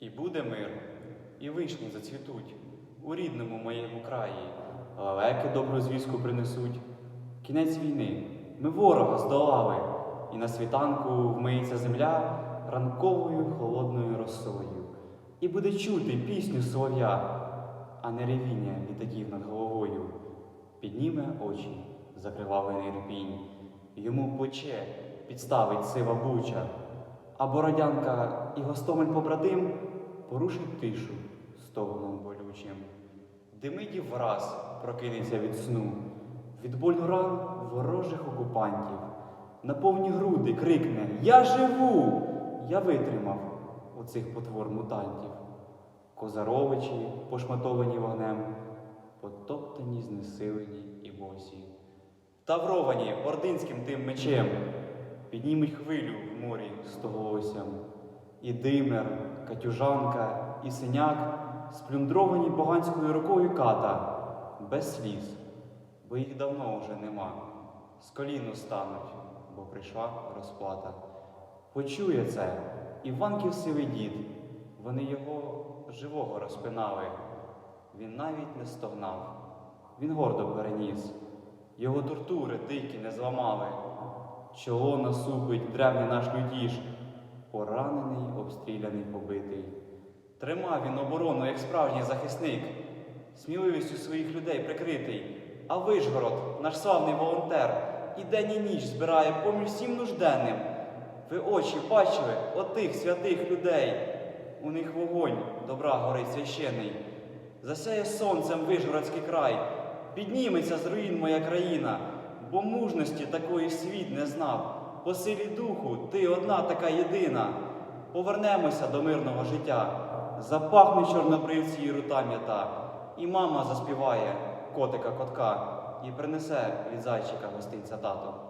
І буде мир, і вишні зацвітуть у рідному моєму краї, лелеки добру звістку принесуть. Кінець війни, ми ворога здолали, і на світанку вмиється земля ранковою холодною росою. І буде чути пісню солов'я, а не ревіння літаків над головою. Підніме очі, закривавлений репінь, йому плече підставить сива буча, а бородянка і гостомель побратим порушить тишу стогоном болючим. Демидів враз прокинеться від сну, від болю ран ворожих окупантів. На повні груди крикне Я живу! Я витримав у цих потвор мутантів. Козаровичі, пошматовані вогнем, потоптані, знесилені і босі. Тавровані ординським тим мечем, піднімуть хвилю в морі стоголоссям. І димер, катюжанка, і синяк, сплюндровані поганською рукою ката, без сліз, бо їх давно вже нема. З коліну стануть, бо прийшла розплата. Почує це Іванків сивий дід, вони його живого розпинали. Він навіть не стогнав, він гордо переніс, його тортури дикі не зламали. Чоло насупить древний наш людіж, поранений, обстріляний, побитий. Тримав він оборону, як справжній захисник, сміливістю своїх людей прикритий. А Вишгород, наш славний волонтер, і день і ніч збирає поміж всім нужденним. Ви очі бачили отих святих людей. У них вогонь добра горить священий. Засяє сонцем Вишгородський край, підніметься з руїн моя країна, бо мужності такої світ не знав. По силі духу ти одна така єдина. Повернемося до мирного життя. Запахне чорнобривці і рута м'ята, і мама заспіває котика котка і принесе від зайчика гостинця тато.